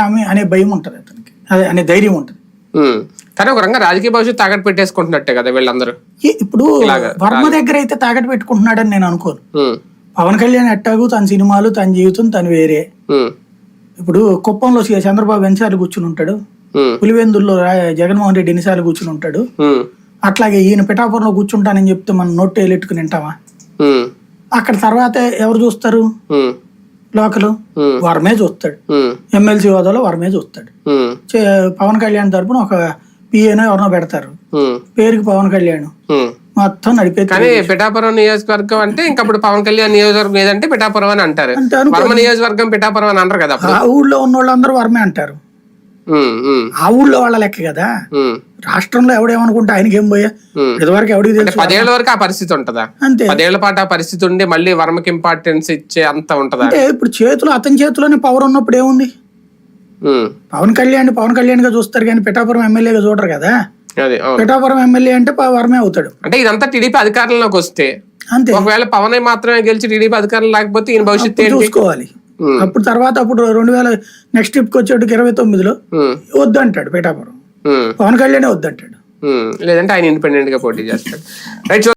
హామీ అనే భయం ఉంటుంది అతనికి అదే అనే ధైర్యం ఉంటుంది. కానీ ఒక రంగా రాజకీయ భవిష్యత్తు తాకట్టు పెట్టేసుకుంటున్నట్టే కదా వీళ్ళందరూ ఇప్పుడు వర్మ దగ్గర అయితే తాకట్టు పెట్టుకుంటున్నాడని నేను అనుకోను. పవన్ కళ్యాణ్ ఎట్టాగు తన సినిమాలు తన జీవితం తను వేరే. ఇప్పుడు కుప్పంలో చంద్రబాబు ఎన్నిసార్లు కూర్చుని ఉంటాడు. పులివెందుల్లో జగన్మోహన్ రెడ్డి ఎన్నిసార్లు కూర్చుని ఉంటాడు. అట్లాగే ఈయన పిఠాపురంలో కూర్చుంటానని చెప్తే మనం నోట్ ఎలెట్టుకుని వింటామా. అక్కడ తర్వాత ఎవరు చూస్తారు. లోకలు. వరమే చూస్తాడు. ఎమ్మెల్సీ హోదాలో వరమే చూస్తాడు పవన్ కళ్యాణ్ తరపున ఒక పిఏనో ఎవరినో పెడతారు. పేరుకి పవన్ కళ్యాణ్. మొత్తం నడిపే కానీ పిఠాపురం నియోజకవర్గం అంటే ఇంకా అప్పుడు పవన్ కళ్యాణ్ నియోజకవర్గం ఏదంటే పిఠాపురం అని అంటారు నియోజకవర్గం పిఠాపురం అని అంటారు కదా ఊళ్ళో ఉన్న వాళ్ళందరూ వరమే అంటారు. ఆ ఊళ్ళో వాళ్ళ లెక్క కదా. రాష్ట్రంలో ఎవడేమనుకుంటే ఆయనకి ఏం పోయా. ఇదివరకు ఎవడికి అంటే తెలుసు? పదేళ్ళ వరకు ఆ పరిస్థితి ఉంటదా? అంతే. పదేళ్ళ పాటు ఆ పరిస్థితి ఉండి మళ్ళీ వర్మకి ఇంపార్టెన్స్ ఇచ్చే అంత ఉంటదా? అంటే ఇప్పుడు చేతిలో అతని చేతిలోనే పవర్ ఉన్నప్పుడు ఏముంది. పవన్ కళ్యాణ్ పవన్ కళ్యాణ్గా చూస్తారు కానీ పిఠాపురం ఎమ్మెల్యేగా చూడరు కదా? పిఠాపురం ఎమ్మెల్యే అంటే వరమే అవుతాడు. అంటే ఇదంతా టీడీపీ అధికారంలోకి వస్తే అంతే. ఒకవేళ పవన్ మాత్రమే గెలిచి టీడీపీ అధికారం లేకపోతే ఈయన భవిష్యత్తు చూసుకోవాలి. అప్పుడు తర్వాత అప్పుడు రెండు వేల నెక్స్ట్ ట్రిప్కి వచ్చేటికి ఇరవై తొమ్మిదిలో ఉమ్. వద్దంటాడు పిఠాపురం. పవన్ కళ్యాణే వద్దంటాడు. లేదంటే ఆయన ఇండిపెండెంట్గా పోటీ చేస్తాడు రైట్